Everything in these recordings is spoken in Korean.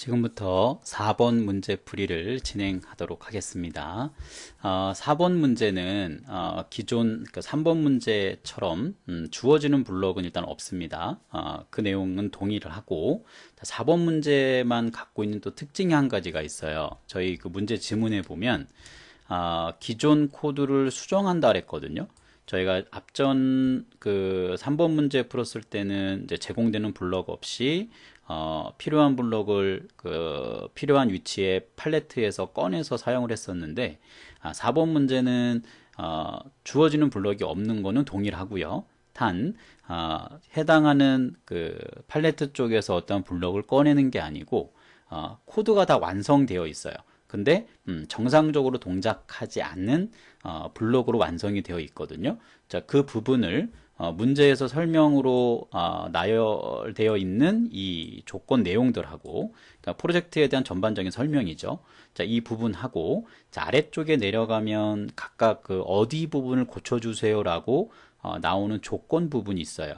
지금부터 4번 문제 풀이를 진행하도록 하겠습니다. 어, 4번 문제는 어, 기존 그 3번 문제처럼 음, 주어지는 블록은 일단 없습니다. 어, 그 내용은 동의를 하고 4번 문제만 갖고 있는 또 특징이 한 가지가 있어요. 저희 그 문제 지문에 보면 어, 기존 코드를 수정한다 그랬거든요. 저희가 앞전 그 3번 문제 풀었을 때는 이제 제공되는 블록 없이 어, 필요한 블록을 그 필요한 위치에 팔레트에서 꺼내서 사용을 했었는데 아, 4번 문제는 어, 주어지는 블록이 없는 거는 동일하고요. 단 어, 해당하는 그 팔레트 쪽에서 어떤 블록을 꺼내는 게 아니고 어, 코드가 다 완성되어 있어요. 근데 음, 정상적으로 동작하지 않는 어, 블록으로 완성이 되어 있거든요. 자, 그 부분을 어, 문제에서 설명으로 어, 나열되어 있는 이 조건 내용들하고 그러니까 프로젝트에 대한 전반적인 설명이죠. 자, 이 부분하고 자, 아래쪽에 내려가면 각각 그 어디 부분을 고쳐주세요라고 어, 나오는 조건 부분이 있어요.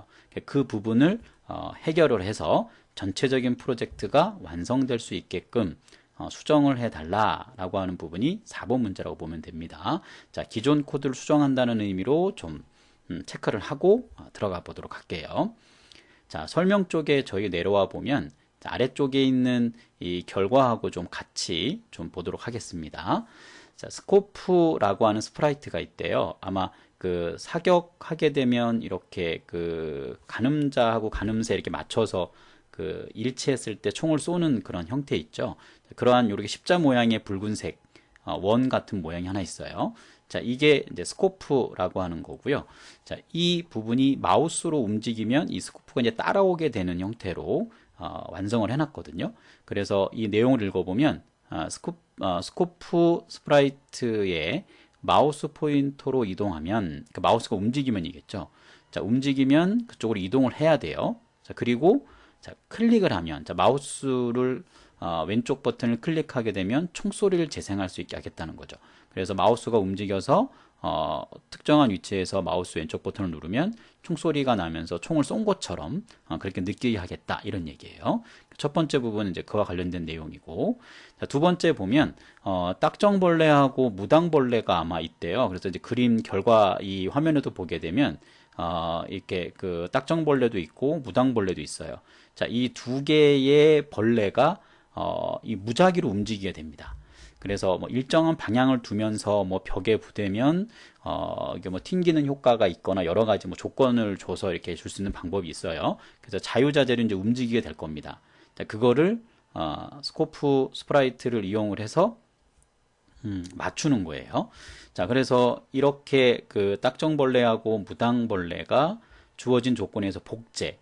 그 부분을 어, 해결을 해서 전체적인 프로젝트가 완성될 수 있게끔 어, 수정을 해달라라고 하는 부분이 4번 문제라고 보면 됩니다. 자, 기존 코드를 수정한다는 의미로 좀 음, 체크를 하고 어, 들어가 보도록 할게요. 자, 설명 쪽에 저희 내려와 보면 아래쪽에 있는 이 결과하고 좀 같이 좀 보도록 하겠습니다. 자, 스코프라고 하는 스프라이트가 있대요. 아마 그 사격하게 되면 이렇게 그 가늠자하고 가늠새 이렇게 맞춰서 그 일치했을 때 총을 쏘는 그런 형태 있죠. 그러한 이렇게 십자 모양의 붉은색 어, 원 같은 모양이 하나 있어요. 자, 이게 이제 스코프라고 하는 거고요. 자, 이 부분이 마우스로 움직이면 이 스코프가 이제 따라오게 되는 형태로 어, 완성을 해놨거든요. 그래서 이 내용을 읽어보면 어, 스코, 어, 스코프 스프라이트에 마우스 포인터로 이동하면 그 마우스가 움직이면이겠죠. 자, 움직이면 그쪽으로 이동을 해야 돼요. 자, 그리고 자, 클릭을 하면 자, 마우스를 어, 왼쪽 버튼을 클릭하게 되면 총소리를 재생할 수 있게 하겠다는 거죠. 그래서 마우스가 움직여서 어, 특정한 위치에서 마우스 왼쪽 버튼을 누르면 총소리가 나면서 총을 쏜 것처럼 어, 그렇게 느끼게 하겠다 이런 얘기예요. 첫 번째 부분은 이제 그와 관련된 내용이고 자, 두 번째 보면 어, 딱정벌레하고 무당벌레가 아마 있대요. 그래서 이제 그림 결과 이 화면에도 보게 되면 어, 이렇게 그 딱정벌레도 있고 무당벌레도 있어요. 자, 이 두 개의 벌레가 어, 이 무작위로 움직이게 됩니다. 그래서 뭐 일정한 방향을 두면서 뭐 벽에 부대면 어 이게 뭐 튕기는 효과가 있거나 여러 가지 뭐 조건을 줘서 이렇게 줄 수 있는 방법이 있어요. 그래서 자유자재로 이제 움직이게 될 겁니다. 자, 그거를 어 스코프 스프라이트를 이용을 해서 음, 맞추는 거예요. 자, 그래서 이렇게 그 딱정벌레하고 무당벌레가 주어진 조건에서 복제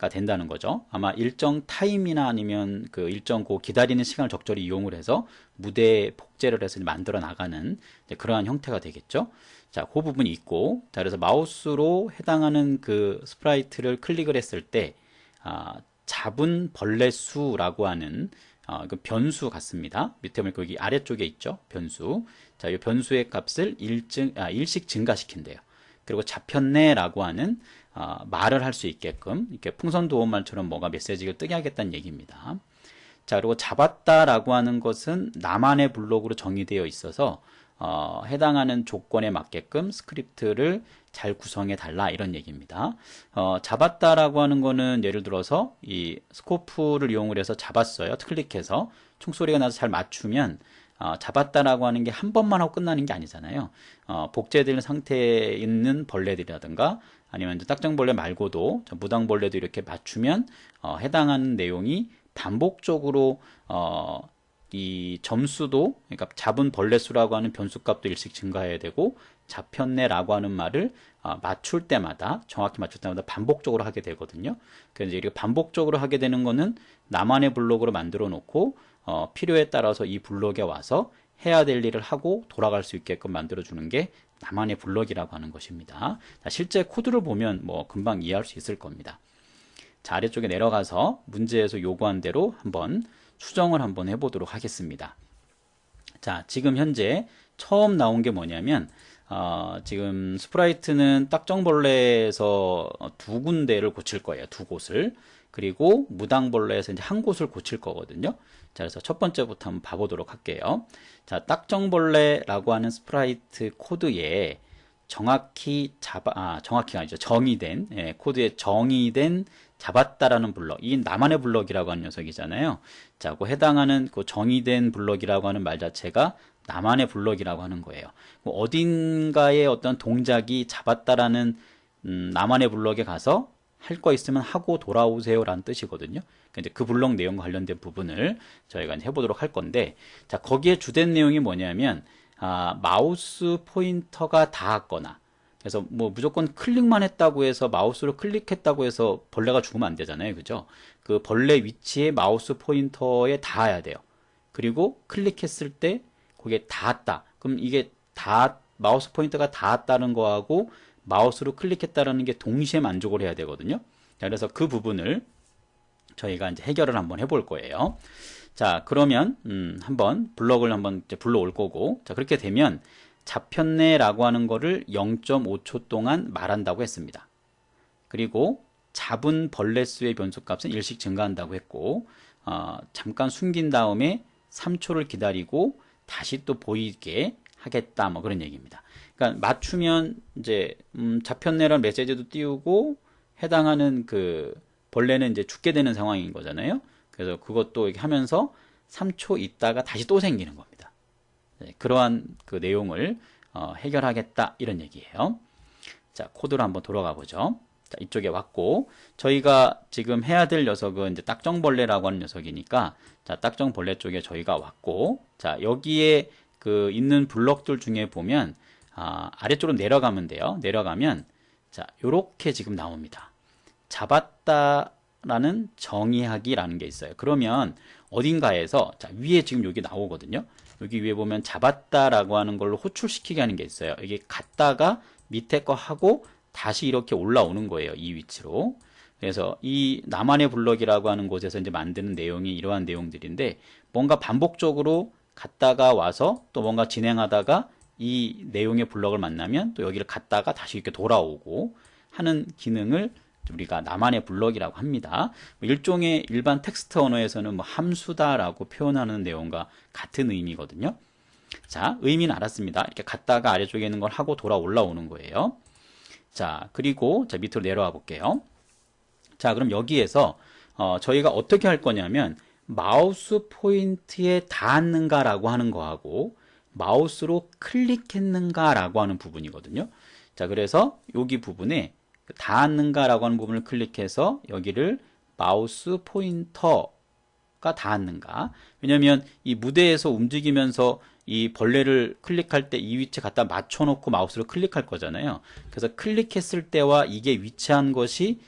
가 된다는 거죠. 아마 일정 타임이나 아니면 그 일정 고 기다리는 시간을 적절히 이용을 해서 무대에 복제를 해서 만들어 나가는 그러한 형태가 되겠죠. 자, 그 부분이 있고, 자, 그래서 마우스로 해당하는 그 스프라이트를 클릭을 했을 때, 아, 잡은 벌레 수라고 하는 어, 그 변수 같습니다. 밑에 보면 거기 아래쪽에 있죠. 변수. 자, 이 변수의 값을 일증, 아, 일씩 증가시킨대요. 그리고 잡혔네라고 하는 어, 말을 할 수 있게끔 이렇게 풍선 도움말처럼 뭐가 메시지를 뜨게 하겠다는 얘기입니다. 자 그리고 잡았다라고 하는 것은 나만의 블록으로 정의되어 있어서 어, 해당하는 조건에 맞게끔 스크립트를 잘 구성해 달라 이런 얘기입니다. 어, 잡았다라고 하는 거는 예를 들어서 이 스코프를 이용을 해서 잡았어요. 클릭해서 총소리가 나서 잘 맞추면 어, 잡았다라고 하는 게 한 번만 하고 끝나는 게 아니잖아요. 어, 복제된 상태에 있는 벌레들이라든가 아니면 딱정벌레 말고도 무당벌레도 이렇게 맞추면 어, 해당하는 내용이 반복적으로 어, 이 점수도 그러니까 잡은 벌레 수라고 하는 변수값도 일씩 증가해야 되고 잡혔네라고 하는 말을 어, 맞출 때마다 정확히 맞출 때마다 반복적으로 하게 되거든요. 그래서 이렇게 반복적으로 하게 되는 거는 나만의 블록으로 만들어 놓고 어, 필요에 따라서 이 블록에 와서 해야 될 일을 하고 돌아갈 수 있게끔 만들어 주는 게 나만의 블록이라고 하는 것입니다. 자, 실제 코드를 보면 뭐 금방 이해할 수 있을 겁니다. 자, 아래쪽에 내려가서 문제에서 요구한 대로 한번 수정을 한번 해보도록 하겠습니다. 자, 지금 현재 처음 나온 게 뭐냐면 어, 지금 스프라이트는 딱정벌레에서 두 군데를 고칠 거예요. 두 곳을. 그리고 무당벌레에서 이제 한 곳을 고칠 거거든요. 자, 그래서 첫 번째부터 한번 봐보도록 할게요. 자, 딱정벌레라고 하는 스프라이트 코드에 정확히 잡아, 아, 정확히가 아니죠. 정의된, 예, 코드에 정의된 잡았다라는 블럭. 이 나만의 블럭이라고 하는 녀석이잖아요. 자, 그 해당하는 그 정의된 블럭이라고 하는 말 자체가 나만의 블럭이라고 하는 거예요. 뭐 어딘가에 어떤 동작이 잡았다라는 음, 나만의 블럭에 가서 할 거 있으면 하고 돌아오세요라는 뜻이거든요. 이제 그 블럭 내용과 관련된 부분을 저희가 해보도록 할 건데, 자 거기에 주된 내용이 뭐냐면 아, 마우스 포인터가 닿았거나 그래서 뭐 무조건 클릭만 했다고 해서 마우스로 클릭했다고 해서 벌레가 죽으면 안 되잖아요. 그죠? 그 벌레 위치에 마우스 포인터에 닿아야 돼요. 그리고 클릭했을 때 거기에 닿았다. 그럼 이게 다 마우스 포인터가 닿았다는 거하고 마우스로 클릭했다라는 게 동시에 만족을 해야 되거든요. 그래서 그 부분을 저희가 이제 해결을 한번 해볼 거예요. 자, 그러면 음, 한번 블럭을 한번 이제 불러올 거고, 자 그렇게 되면 잡혔네라고 하는 거를 0.5초 동안 말한다고 했습니다. 그리고 잡은 벌레 수의 변수값은 일씩 증가한다고 했고, 어, 잠깐 숨긴 다음에 3초를 기다리고 다시 또 보이게 하겠다, 뭐 그런 얘기입니다. 그러니까 맞추면 이제 음, 잡혔네라는 메시지도 띄우고 해당하는 그 벌레는 이제 죽게 되는 상황인 거잖아요. 그래서 그것도 이렇게 하면서 3초 있다가 다시 또 생기는 겁니다. 네, 그러한 그 내용을 어, 해결하겠다 이런 얘기예요. 자 코드로 한번 돌아가 보죠. 자, 이쪽에 왔고 저희가 지금 해야 될 녀석은 이제 딱정벌레라고 하는 녀석이니까 자 딱정벌레 쪽에 저희가 왔고 자 여기에 그 있는 블럭들 중에 보면 아, 아래쪽으로 내려가면 돼요. 내려가면 자 요렇게 지금 나옵니다. 잡았다 라는 정의하기라는 게 있어요. 그러면 어딘가에서 자, 위에 지금 여기 나오거든요. 여기 위에 보면 잡았다라고 하는 걸로 호출시키게 하는 게 있어요. 이게 갔다가 밑에 거 하고 다시 이렇게 올라오는 거예요. 이 위치로. 그래서 이 나만의 블럭이라고 하는 곳에서 이제 만드는 내용이 이러한 내용들인데 뭔가 반복적으로 갔다가 와서 또 뭔가 진행하다가 이 내용의 블럭을 만나면 또 여기를 갔다가 다시 이렇게 돌아오고 하는 기능을 우리가 나만의 블럭이라고 합니다. 뭐 일종의 일반 텍스트 언어에서는 뭐 함수다라고 표현하는 내용과 같은 의미거든요. 자, 의미는 알았습니다. 이렇게 갔다가 아래쪽에 있는 걸 하고 돌아 올라오는 거예요. 자, 그리고 자 밑으로 내려와 볼게요. 자, 그럼 여기에서 어, 저희가 어떻게 할 거냐면 마우스 포인트에 닿았는가라고 하는 거하고 마우스로 클릭했는가 라고 하는 부분이거든요. 자, 그래서 여기 부분에 닿았는가 라고 하는 부분을 클릭해서 여기를 마우스 포인터가 닿았는가. 왜냐면 이 무대에서 움직이면서 이 벌레를 클릭할 때 이 위치에 갖다 맞춰놓고 마우스로 클릭할 거잖아요. 그래서 클릭했을 때와 이게 위치한 것이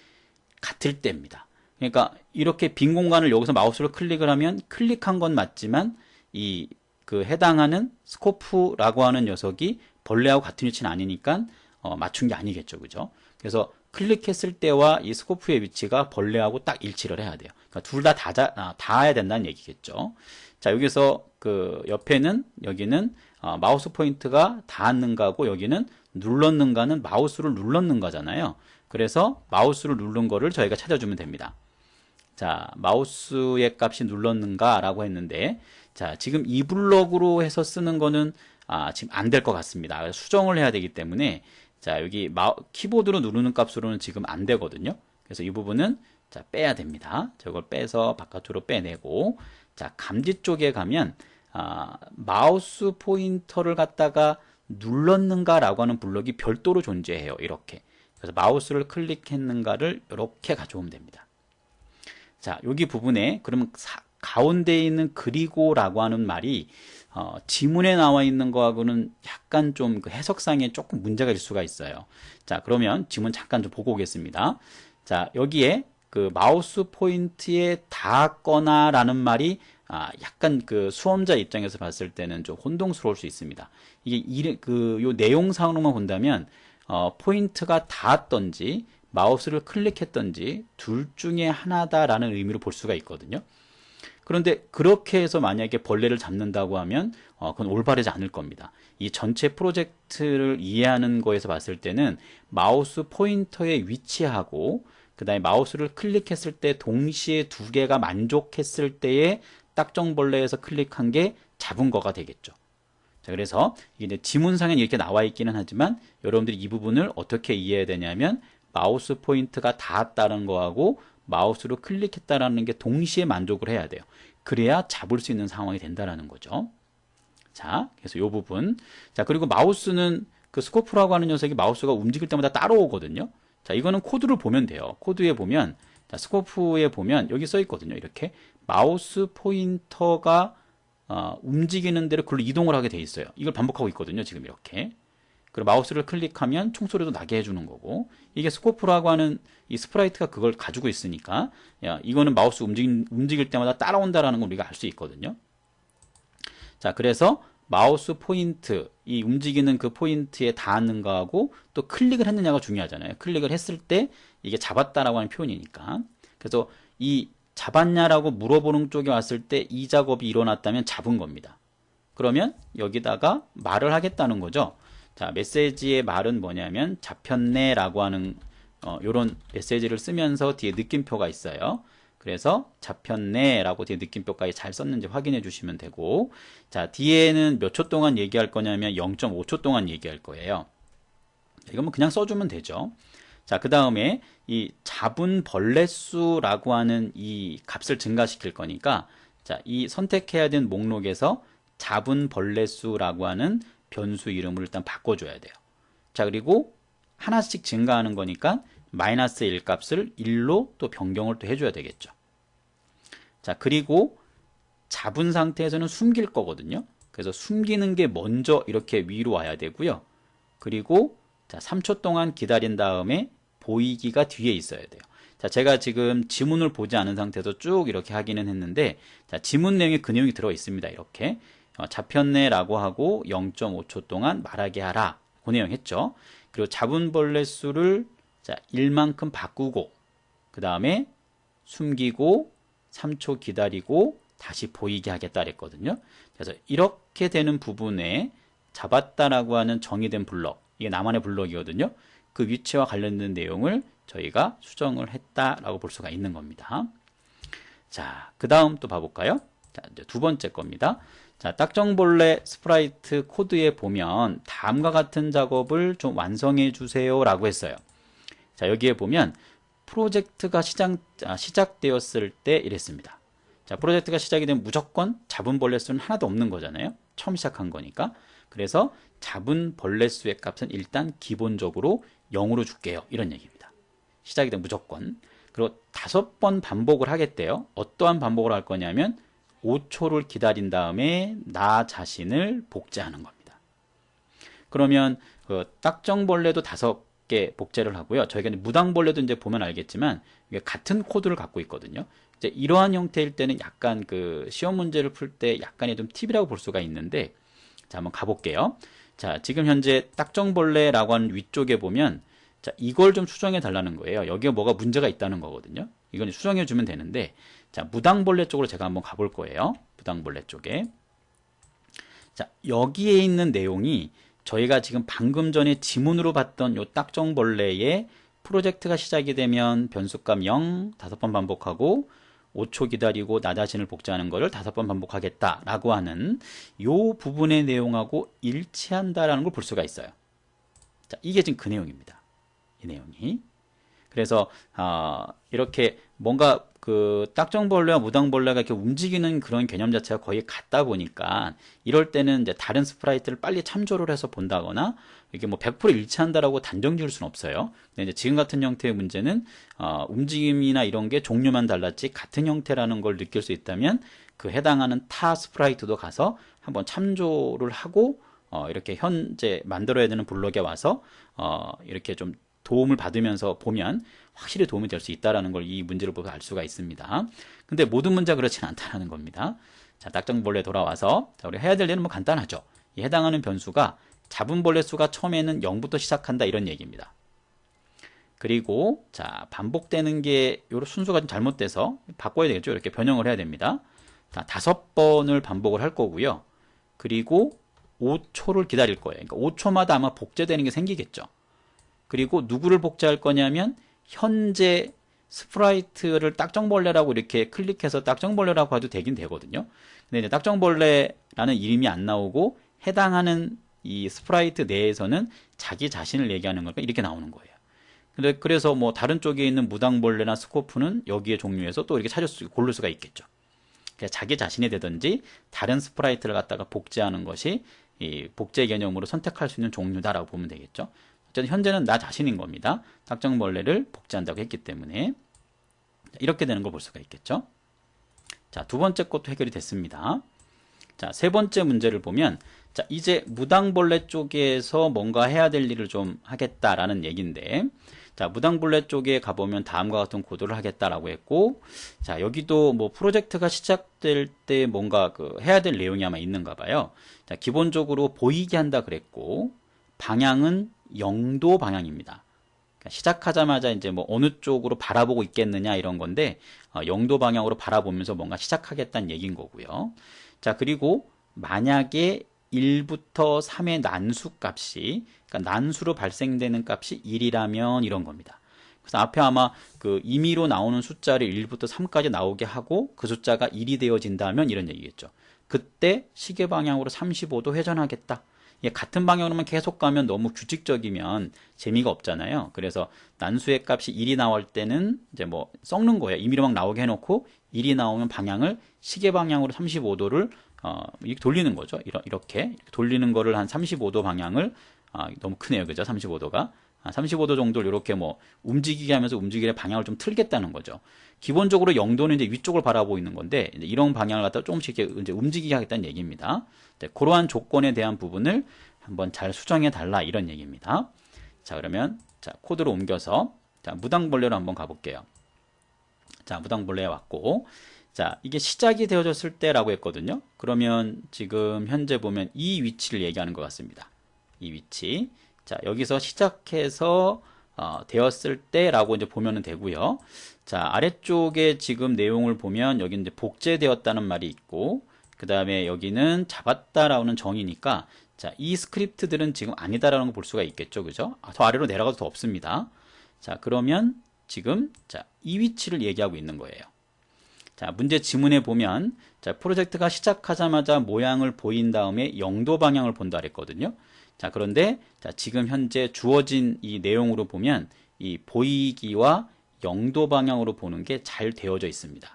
같을 때입니다. 그러니까 이렇게 빈 공간을 여기서 마우스로 클릭을 하면 클릭한 건 맞지만 이 그 해당하는 스코프라고 하는 녀석이 벌레하고 같은 위치는 아니니까 어, 맞춘 게 아니겠죠 그죠 그래서 클릭했을 때와 이 스코프의 위치가 벌레하고 딱 일치를 해야 돼요. 그러니까 둘다 아, 닿아야 된다는 얘기겠죠. 자, 여기서 그 옆에는 여기는 어, 마우스 포인트가 닿았는가고 여기는 눌렀는가는 마우스를 눌렀는가잖아요. 그래서 마우스를 누른 거를 저희가 찾아주면 됩니다. 자, 마우스의 값이 눌렀는가라고 했는데, 자, 지금 이 블럭으로 해서 쓰는 거는 아, 지금 안 될 것 같습니다. 수정을 해야 되기 때문에 자, 여기 마, 키보드로 누르는 값으로는 지금 안 되거든요. 그래서 이 부분은 자, 빼야 됩니다. 저걸 빼서 바깥으로 빼내고 자, 감지 쪽에 가면 아, 마우스 포인터를 갖다가 눌렀는가라고 하는 블럭이 별도로 존재해요. 이렇게. 그래서 마우스를 클릭했는가를 이렇게 가져오면 됩니다. 자, 여기 부분에 그러면 사, 가운데 있는 그리고라고 하는 말이 어, 지문에 나와 있는 거하고는 약간 좀 그 해석상에 조금 문제가 있을 수가 있어요. 자, 그러면 지문 잠깐 좀 보고 오겠습니다. 자, 여기에 그 마우스 포인트에 닿았거나 라는 말이 아, 약간 그 수험자 입장에서 봤을 때는 좀 혼동스러울 수 있습니다. 이게 이, 그, 요 내용상으로만 본다면, 어, 포인트가 닿았던지, 마우스를 클릭했던지, 둘 중에 하나다라는 의미로 볼 수가 있거든요. 그런데 그렇게 해서 만약에 벌레를 잡는다고 하면 어, 그건 올바르지 않을 겁니다. 이 전체 프로젝트를 이해하는 거에서 봤을 때는 마우스 포인터의 위치하고 그 다음에 마우스를 클릭했을 때 동시에 두 개가 만족했을 때에 딱정벌레에서 클릭한 게 잡은 거가 되겠죠. 자, 그래서 이게 지문상에 이렇게 나와 있기는 하지만 여러분들이 이 부분을 어떻게 이해해야 되냐면 마우스 포인트가 닿았다는 거하고 마우스로 클릭했다라는 게 동시에 만족을 해야 돼요. 그래야 잡을 수 있는 상황이 된다라는 거죠. 자, 그래서 이 부분. 자, 그리고 마우스는 그 스코프라고 하는 녀석이 마우스가 움직일 때마다 따라오거든요. 자, 이거는 코드를 보면 돼요. 코드에 보면, 자, 스코프에 보면 여기 써 있거든요. 이렇게 마우스 포인터가 어, 움직이는 대로 그걸로 이동을 하게 돼 있어요. 이걸 반복하고 있거든요. 지금 이렇게. 그리고 마우스를 클릭하면 총소리도 나게 해주는 거고 이게 스코프라고 하는 이 스프라이트가 그걸 가지고 있으니까 야, 이거는 마우스 움직, 움직일 때마다 따라온다라는 걸 우리가 알 수 있거든요. 자, 그래서 마우스 포인트, 이 움직이는 그 포인트에 닿는 거하고 또 클릭을 했느냐가 중요하잖아요. 클릭을 했을 때 이게 잡았다라고 하는 표현이니까. 그래서 이 잡았냐라고 물어보는 쪽에 왔을 때 이 작업이 일어났다면 잡은 겁니다. 그러면 여기다가 말을 하겠다는 거죠. 자, 메시지의 말은 뭐냐면 잡혔네라고 하는 어, 요런 메시지를 쓰면서 뒤에 느낌표가 있어요. 그래서 잡혔네라고 뒤에 느낌표까지 잘 썼는지 확인해 주시면 되고 자 뒤에는 몇 초 동안 얘기할 거냐면 0.5초 동안 얘기할 거예요. 이건 뭐 그냥 써주면 되죠. 자, 그 다음에 이 잡은 벌레 수라고 하는 이 값을 증가시킬 거니까 자, 이 선택해야 되는 목록에서 잡은 벌레 수라고 하는 변수 이름을 일단 바꿔줘야 돼요. 자, 그리고 하나씩 증가하는 거니까 마이너스 1 값을 1로 또 변경을 또 해줘야 되겠죠. 자, 그리고 잡은 상태에서는 숨길 거거든요. 그래서 숨기는 게 먼저 이렇게 위로 와야 되고요. 그리고 자, 3초 동안 기다린 다음에 보이기가 뒤에 있어야 돼요. 자, 제가 지금 지문을 보지 않은 상태에서 쭉 이렇게 하기는 했는데, 자, 지문 내용에 그 내용이 들어 있습니다. 이렇게. 어, 잡혔네 라고 하고 0.5초 동안 말하게 하라. 그 내용 했죠. 그리고 잡은 벌레 수를 자, 1만큼 바꾸고, 그 다음에 숨기고, 3초 기다리고, 다시 보이게 하겠다 그랬거든요. 그래서 이렇게 되는 부분에 잡았다라고 하는 정의된 블럭, 이게 나만의 블록이거든요. 그 위치와 관련된 내용을 저희가 수정을 했다라고 볼 수가 있는 겁니다. 자, 그 다음 또 봐볼까요? 자, 이제 두 번째 겁니다. 자, 딱정벌레 스프라이트 코드에 보면 다음과 같은 작업을 좀 완성해 주세요 라고 했어요. 자, 여기에 보면 프로젝트가 시작, 아, 시작되었을 때 이랬습니다. 자, 프로젝트가 시작이 되면 무조건 잡은 벌레 수는 하나도 없는 거잖아요. 처음 시작한 거니까. 그래서 잡은 벌레 수의 값은 일단 기본적으로 0으로 줄게요. 이런 얘기입니다. 시작이 되면 무조건. 그리고 다섯 번 반복을 하겠대요. 어떠한 반복을 할 거냐면 5초를 기다린 다음에 나 자신을 복제하는 겁니다. 그러면 그 딱정벌레도 다섯 개 복제를 하고요. 저희가 무당벌레도 이제 보면 알겠지만 같은 코드를 갖고 있거든요. 이제 이러한 형태일 때는 약간 그 시험 문제를 풀 때 약간의 좀 팁이라고 볼 수가 있는데 자, 한번 가볼게요. 자, 지금 현재 딱정벌레라고 하는 위쪽에 보면 자, 이걸 좀 수정해 달라는 거예요. 여기에 뭐가 문제가 있다는 거거든요. 이건 수정해 주면 되는데 자, 무당벌레 쪽으로 제가 한번 가볼 거예요. 무당벌레 쪽에. 자, 여기에 있는 내용이 저희가 지금 방금 전에 지문으로 봤던 요 딱정벌레의 프로젝트가 시작이 되면 변수값 0 다섯 번 반복하고 5초 기다리고 나 자신을 복제하는 것을 다섯 번 반복하겠다라고 하는 요 부분의 내용하고 일치한다라는 걸 볼 수가 있어요. 자, 이게 지금 그 내용입니다. 이 내용이. 그래서 어, 이렇게 뭔가 그 딱정벌레와 무당벌레가 이렇게 움직이는 그런 개념 자체가 거의 같다 보니까 이럴 때는 이제 다른 스프라이트를 빨리 참조를 해서 본다거나 이게 뭐 100% 일치한다라고 단정 지을 수는 없어요. 근데 이제 지금 같은 형태의 문제는 어, 움직임이나 이런 게 종류만 달랐지 같은 형태라는 걸 느낄 수 있다면 그 해당하는 타 스프라이트도 가서 한번 참조를 하고 어, 이렇게 현재 만들어야 되는 블록에 와서 어, 이렇게 좀 도움을 받으면서 보면 확실히 도움이 될 수 있다는 걸 이 문제를 보고 알 수가 있습니다. 근데 모든 문제가 그렇지는 않다는 겁니다. 자, 딱정벌레 돌아와서 자, 우리 해야 될 일은 뭐 간단하죠. 이 해당하는 변수가 잡은 벌레 수가 처음에는 0부터 시작한다 이런 얘기입니다. 그리고 자 반복되는 게 요런 순서가 좀 잘못돼서 바꿔야 되겠죠. 이렇게 변형을 해야 됩니다. 자, 다섯 번을 반복을 할 거고요. 그리고 5초를 기다릴 거예요. 그러니까 5초마다 아마 복제되는 게 생기겠죠. 그리고 누구를 복제할 거냐면 현재 스프라이트를 딱정벌레라고 이렇게 클릭해서 딱정벌레라고 해도 되긴 되거든요. 근데 이제 딱정벌레라는 이름이 안 나오고 해당하는 이 스프라이트 내에서는 자기 자신을 얘기하는 거니까 이렇게 나오는 거예요. 근데 그래서 뭐 다른 쪽에 있는 무당벌레나 스코프는 여기에 종류에서 또 이렇게 찾을 수 고를 수가 있겠죠. 자기 자신이 되든지 다른 스프라이트를 갖다가 복제하는 것이 이 복제 개념으로 선택할 수 있는 종류다라고 보면 되겠죠. 어쨌든 현재는 나 자신인 겁니다. 딱정벌레를 복제한다고 했기 때문에 이렇게 되는 걸 볼 수가 있겠죠. 자, 두 번째 것도 해결이 됐습니다. 자, 세 번째 문제를 보면 자, 이제 무당벌레 쪽에서 뭔가 해야 될 일을 좀 하겠다라는 얘기인데 자, 무당벌레 쪽에 가보면 다음과 같은 코드를 하겠다라고 했고 자, 여기도 뭐 프로젝트가 시작될 때 뭔가 그 해야 될 내용이 아마 있는가 봐요. 자, 기본적으로 보이게 한다 그랬고 방향은 영도 방향입니다. 그러니까 시작하자마자 이제 뭐 어느 쪽으로 바라보고 있겠느냐 이런 건데 어, 영도 방향으로 바라보면서 뭔가 시작하겠다는 얘기인 거고요. 자 그리고 만약에 1부터 3의 난수 값이 그러니까 난수로 발생되는 값이 1이라면 이런 겁니다. 그래서 앞에 아마 그 임의로 나오는 숫자를 1부터 3까지 나오게 하고 그 숫자가 1이 되어진다면 이런 얘기겠죠. 그때 시계 방향으로 35도 회전하겠다. 같은 방향으로만 계속 가면 너무 규칙적이면 재미가 없잖아요. 그래서 난수의 값이 1이 나올 때는 이제 뭐 썩는 거예요. 임의로 막 나오게 해놓고 1이 나오면 방향을 시계 방향으로 35도를 어, 돌리는 거죠. 이렇게 돌리는 거를 한 35도 방향을 아, 너무 크네요. 그죠? 35도가. 35도 정도를 이렇게 뭐 움직이게 하면서 움직이는 방향을 좀 틀겠다는 거죠. 기본적으로 영도는 이제 위쪽을 바라보고 있는 건데 이런 방향을 갖다 조금씩 이제 움직이게 하겠다는 얘기입니다. 네, 그러한 조건에 대한 부분을 한번 잘 수정해 달라 이런 얘기입니다. 자 그러면 자 코드로 옮겨서 자 무당벌레로 한번 가볼게요. 자 무당벌레에 왔고 자 이게 시작이 되어졌을 때라고 했거든요. 그러면 지금 현재 보면 이 위치를 얘기하는 것 같습니다. 이 위치. 자, 여기서 시작해서 어, 되었을 때라고 이제 보면 되고요. 자, 아래쪽에 지금 내용을 보면 여기 이제 복제되었다는 말이 있고, 그 다음에 여기는 잡았다라는 정의니까, 자, 이 스크립트들은 지금 아니다라는 걸 볼 수가 있겠죠. 그죠? 아, 더 아래로 내려가도 더 없습니다. 자, 그러면 지금, 자, 이 위치를 얘기하고 있는 거예요. 자, 문제 지문에 보면, 자, 프로젝트가 시작하자마자 모양을 보인 다음에 영도 방향을 본다 그랬거든요. 자, 그런데 자, 지금 현재 주어진 이 내용으로 보면 이 보이기와 영도 방향으로 보는 게 잘 되어져 있습니다.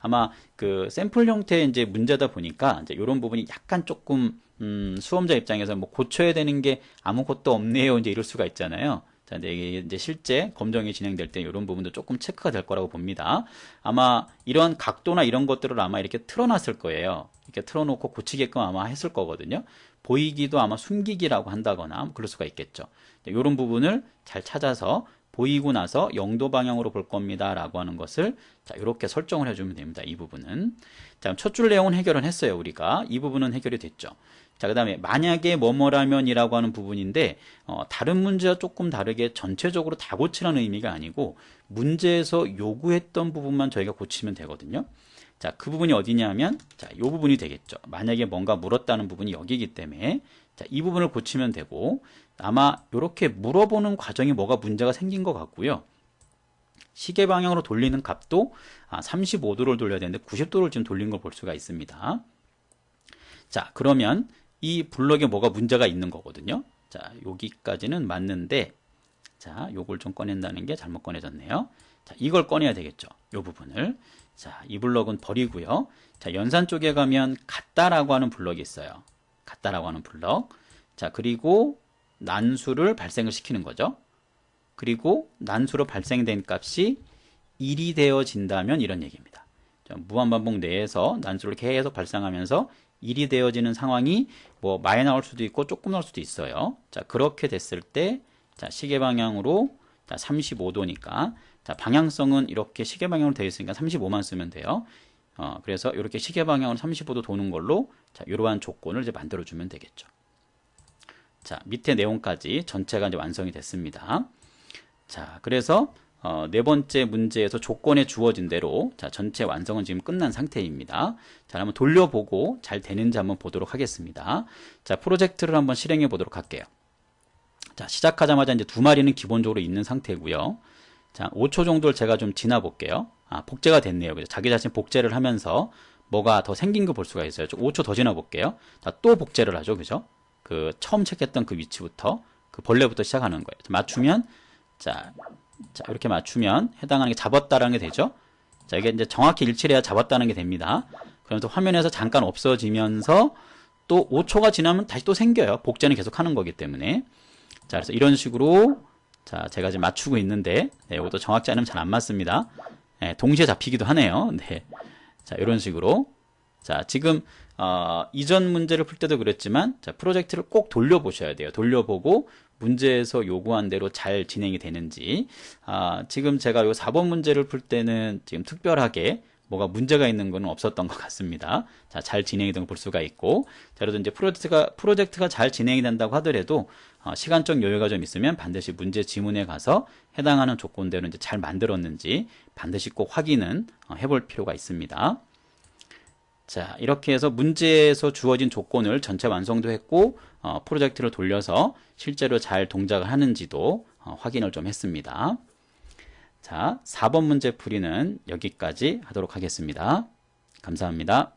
아마 그 샘플 형태의 이제 문제다 보니까 이제 이런 부분이 약간 조금 음, 수험자 입장에서 뭐 고쳐야 되는 게 아무것도 없네요. 이제 이럴 수가 있잖아요. 자, 이제 이게 이제 실제 검정이 진행될 때 이런 부분도 조금 체크가 될 거라고 봅니다. 아마 이런 각도나 이런 것들을 아마 이렇게 틀어놨을 거예요. 이렇게 틀어놓고 고치게끔 아마 했을 거거든요. 보이기도 아마 숨기기라고 한다거나 그럴 수가 있겠죠. 이런 부분을 잘 찾아서 보이고 나서 영도 방향으로 볼 겁니다. 라고 하는 것을 자, 이렇게 설정을 해주면 됩니다. 이 부분은. 자, 첫 줄 내용은 해결은 했어요. 우리가. 이 부분은 해결이 됐죠. 자, 그 다음에 만약에 뭐뭐라면이라고 하는 부분인데 어, 다른 문제와 조금 다르게 전체적으로 다 고치라는 의미가 아니고 문제에서 요구했던 부분만 저희가 고치면 되거든요. 자, 그 부분이 어디냐면, 자, 요 부분이 되겠죠. 만약에 뭔가 물었다는 부분이 여기기 때문에, 자, 이 부분을 고치면 되고, 아마 이렇게 물어보는 과정이 뭐가 문제가 생긴 것 같고요. 시계 방향으로 돌리는 값도 아, 35도를 돌려야 되는데 90도를 지금 돌린 걸 볼 수가 있습니다. 자, 그러면 이 블럭에 뭐가 문제가 있는 거거든요. 자, 여기까지는 맞는데, 자, 요걸 좀 꺼낸다는 게 잘못 꺼내졌네요. 자, 이걸 꺼내야 되겠죠. 요 부분을. 자, 이 블럭은 버리고요. 자, 연산 쪽에 가면 같다라고 하는 블럭이 있어요. 같다라고 하는 블럭. 자, 그리고 난수를 발생을 시키는 거죠. 그리고 난수로 발생된 값이 1이 되어진다면 이런 얘기입니다. 무한반복 내에서 난수를 계속 발생하면서 1이 되어지는 상황이 뭐 많이 나올 수도 있고 조금 나올 수도 있어요. 자, 그렇게 됐을 때 자, 시계 방향으로 자, 35도니까 자, 방향성은 이렇게 시계 방향으로 되어 있으니까 35만 쓰면 돼요. 어, 그래서 이렇게 시계 방향으로 35도 도는 걸로 자, 이러한 조건을 이제 만들어 주면 되겠죠. 자, 밑에 내용까지 전체가 이제 완성이 됐습니다. 자, 그래서 어, 네 번째 문제에서 조건에 주어진 대로 자, 전체 완성은 지금 끝난 상태입니다. 자, 한번 돌려보고 잘 되는지 한번 보도록 하겠습니다. 자, 프로젝트를 한번 실행해 보도록 할게요. 자, 시작하자마자 이제 두 마리는 기본적으로 있는 상태고요. 자, 5초 정도를 제가 좀 지나 볼게요. 아, 복제가 됐네요. 그죠? 자기 자신 복제를 하면서 뭐가 더 생긴 거 볼 수가 있어요. 5초 더 지나 볼게요. 자, 또 복제를 하죠. 그죠? 그 처음 체크했던 그 위치부터 그 벌레부터 시작하는 거예요. 맞추면 자, 자, 이렇게 맞추면 해당하는 게 잡았다라는 게 되죠. 자, 이게 이제 정확히 일치를 해야 잡았다는 게 됩니다. 그러면서 화면에서 잠깐 없어지면서 또 5초가 지나면 다시 또 생겨요. 복제는 계속 하는 거기 때문에. 자, 그래서 이런 식으로 자, 제가 지금 맞추고 있는데, 네, 이것도 정확지 않으면 잘 안 맞습니다. 네, 동시에 잡히기도 하네요. 네. 자, 이런 식으로. 자, 지금, 어, 이전 문제를 풀 때도 그랬지만, 자, 프로젝트를 꼭 돌려보셔야 돼요. 돌려보고, 문제에서 요구한 대로 잘 진행이 되는지. 아, 지금 제가 요 4번 문제를 풀 때는 지금 특별하게 뭐가 문제가 있는 건 없었던 것 같습니다. 자, 잘 진행이 된 걸 볼 수가 있고, 자, 그래도 이제 프로젝트가, 프로젝트가 잘 진행이 된다고 하더라도, 어, 시간적 여유가 좀 있으면 반드시 문제 지문에 가서 해당하는 조건대로 이제 잘 만들었는지 반드시 꼭 확인은 어, 해볼 필요가 있습니다. 자, 이렇게 해서 문제에서 주어진 조건을 전체 완성도 했고, 어, 프로젝트를 돌려서 실제로 잘 동작을 하는지도 어, 확인을 좀 했습니다. 자, 4번 문제 풀이는 여기까지 하도록 하겠습니다. 감사합니다.